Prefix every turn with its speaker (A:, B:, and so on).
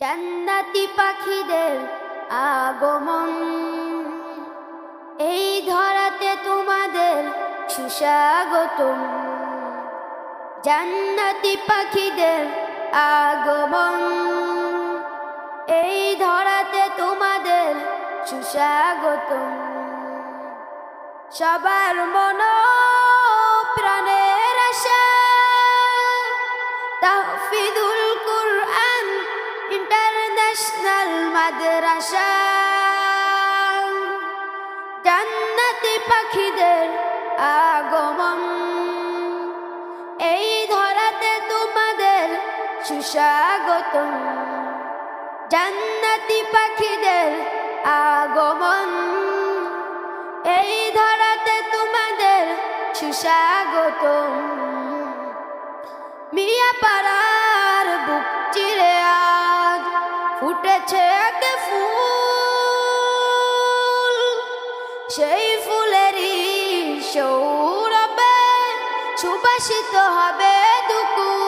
A: জান্নাতি পাখিদের আগমন। এই ধরাতে তোমাদের সুস্বাগতম। জান্নাতি পাখিদের আগমন। এই ধরাতে তোমাদের সুস্বাগতম। সবার মন প্রাণের আশা তাহফিদুল মাদ্রাসা জান্নাতি পাখিদের আগমন। এই ধরাতে তোমাদের সুস্বাগতম। জান্নাতি পাখিদের আগমন। এই ধরাতে তোমাদের সুস্বাগতম। মিয়া পাড়ার ফুটেছে এক ফুল। সেই ফুলেরই সৌরবে সুবাসিত হবে দুকুল।